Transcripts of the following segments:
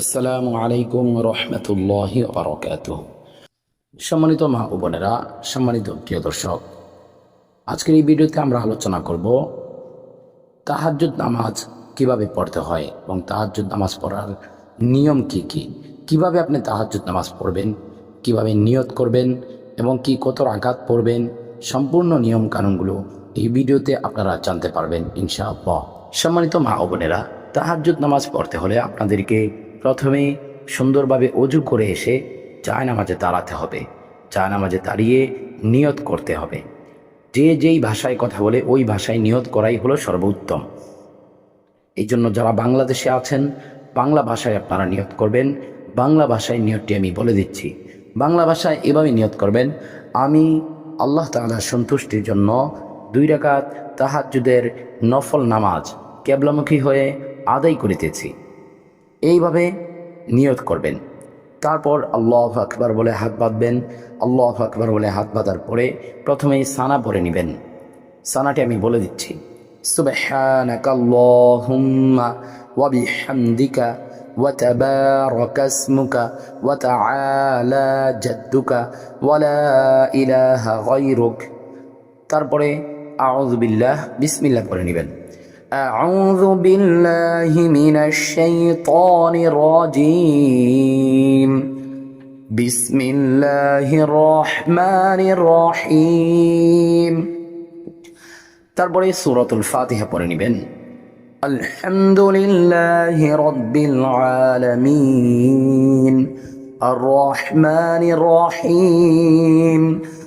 আসসালামু আলাইকুম রহমতুল্লাহি বারকাত সম্মানিত মা ও সম্মানিত প্রিয় দর্শক, আজকের এই ভিডিওতে আমরা আলোচনা করব তাহাজ্জুদ নামাজ কীভাবে পড়তে হয় এবং তাহাজ্জুদ নামাজ পড়ার নিয়ম কি কি? কীভাবে আপনি তাহাজ্জুদ নামাজ পড়বেন? কীভাবে নিয়ত করবেন? এবং কি কত আঘাত পড়বেন? সম্পূর্ণ নিয়ম কানুনগুলো এই ভিডিওতে আপনারা জানতে পারবেন ইনশাআল্লাহ। সম্মানিত মা ও বোনেরা, তাহাজ্জুদ নামাজ পড়তে হলে আপনাদেরকে প্রথমে সুন্দরভাবে অজু করে এসে চায় নামাজে দাঁড়াতে হবে। চায় নামাজে দাঁড়িয়ে নিয়ত করতে হবে। যে যেই ভাষায় কথা বলে ওই ভাষায় নিয়ত করাই হলো সর্বোত্তম। এই জন্য যারা বাংলাদেশে আছেন, বাংলা ভাষায় আপনারা নিয়ত করবেন। বাংলা ভাষায় নিয়তটি আমি বলে দিচ্ছি। বাংলা ভাষায় এভাবে নিয়ত করবেন, আমি আল্লাহ তাআলার সন্তুষ্টির জন্য দুই রাকাত তাহাজ্জুদের নফল নামাজ কেবলামুখী হয়ে আদায় করিতেছি। এইভাবে নিয়ত করবেন তারপর আল্লাহ আকবার বলে হাত বাঁধবেন আল্লাহ আকবার বলে হাত বাঁধার পরে প্রথমেই সানা পরে নেবেন সানাটি আমি বলে দিচ্ছি سبحانك اللهم وبحمدك وتبارك اسمك وتعالى جدك ولا إله غيرك তারপরে আউযু বিল্লাহ বিসমিল্লাহ পড়ে নেবেন أعوذ بالله من الشيطان الرجيم بسم الله الرحمن الرحيم তারপরে সূরাতুল ফাতিহা পড়ে নেবেন আলহামদুলিল্লাহি রাব্বিল আলামিন الرحمن الرحيم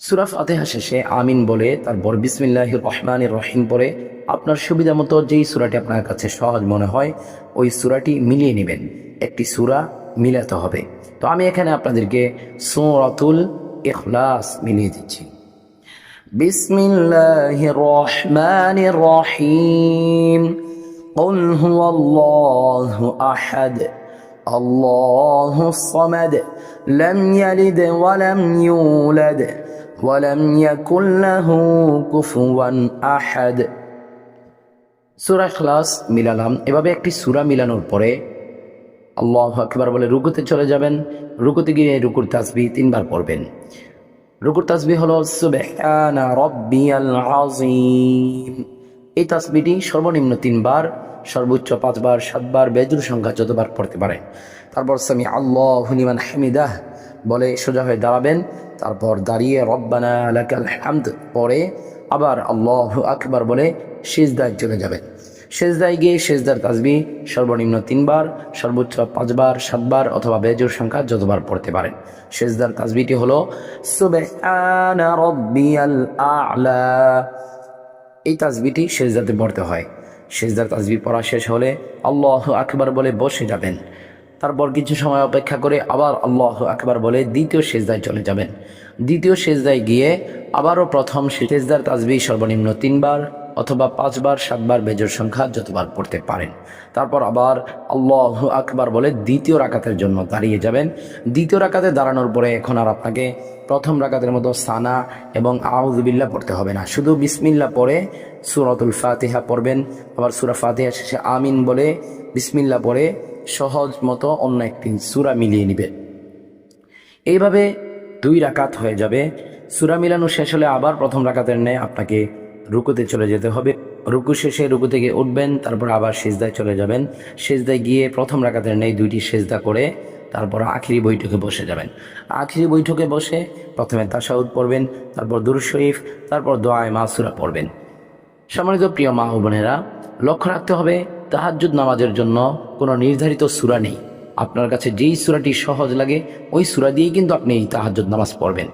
সুরা ফাতেহা শেষে আমিন বলে তারপর বিসমিল্লাহ রহমান রহিম পরে আপনার সুবিধা মতো যেই সুরাটি আপনার কাছে সহজ মনে হয় ওই সুরাটি মিলিয়ে নেবেন একটি সুরা মিলাতে হবে তো আমি এখানে আপনাদেরকে সুরাতুল ইখলাস মিলিয়ে দিচ্ছি বিসমিল্লাহ রহমান রহিম قل هو الله أحد الله الصمد لم يلد ولم يولد ولم يكن له كفوا أحد সূরা ইখলাস মিলালাম এভাবে একটি সূরা মিলানোর পরে আল্লাহ আকবার বলে রুকুতে চলে যাবেন রুকুতে গিয়ে রুকুর তাসবি তিনবার পড়বেন রুকুর তাসবি হলো সুবহানা রাব্বিয়াল আযীম এই তাসবিটি সর্বনিম্ন তিনবার সর্বোচ্চ পাঁচবার সাতবার বেজুর সংখ্যা যতবার পড়তে পারেন তারপর সামি আল্লাহ লিমান হামিদাহ বলে সোজা হয়ে দাঁড়াবেন তারপর দাঁড়িয়ে রব্বানা লাকাল হামদ, পরে আবার আল্লাহ আকবার বলে সিজদায় চলে যাবেন সেজদায় গিয়ে সেজদার তাজবি সর্বনিম্ন তিনবার, সর্বোচ্চ পাঁচবার, সাতবার অথবা বেজুর সংখ্যা যতবার পড়তে পারেন। সেজদার তাজবিটি হলো আ'লা। এই তাজবিটি সেজদাতে পড়তে হয়। সেজদার তাজবি পড়া শেষ হলে আল্লাহ আকবার বলে বসে যাবেন। তারপর কিছু সময় অপেক্ষা করে আবার আল্লাহ আকবার বলে দ্বিতীয় সেজদায় চলে যাবেন। দ্বিতীয় সেজদায় গিয়ে আবারও প্রথম সেজদার তাজবি সর্বনিম্ন তিনবার অথবা পাঁচবার, সাতবার বেজর সংখ্যা যতবার পড়তে পারেন। তারপর আবার আল্লাহ আকবার বলে দ্বিতীয় রাকাতের জন্য দাঁড়িয়ে যাবেন। দ্বিতীয় রাকাতে দাঁড়ানোর পরে এখন আর আপনাকে প্রথম রাকাতের মতো সানা এবং আউজবিল্লা পড়তে হবে না। শুধু বিসমিল্লা পড়ে সুরতুল ফাতিহা পড়বেন। আবার সুরা ফাতিহা শেষে আমিন বলে বিসমিল্লা পড়ে সহজ মতো অন্য একটি সুরা মিলিয়ে নেবেন এইভাবে দুই রাকাত হয়ে যাবে। সুরা মিলানো শেষ হলে আবার প্রথম রাকাতের ন্যায় আপনাকে রুকুতে চলে যেতে হবে। রুকু শেষে রুকু থেকে উঠবেন, তারপর আবার সেজদায় চলে যাবেন। সেজদায় গিয়ে প্রথম রাকাতের নেই দুইটি সেজদা করে তারপর আখিরি বৈঠকে বসে যাবেন। আখিরি বৈঠকে বসে প্রথমে তাসাউদ পড়বেন, তারপর দুর শরীফ, তারপর দোয়ায় মাসুরা পড়বেন। সম্মানিত প্রিয় মা ও বোনেরা লক্ষ্য রাখতে হবে তাহাজুদ নামাজের জন্য কোনো নির্ধারিত সুরা নেই। আপনার কাছে যেই সুরাটি সহজ লাগে, ওই সুরা দিয়েই কিন্তু আপনি এই তাহাজুদ নামাজ পড়বেন।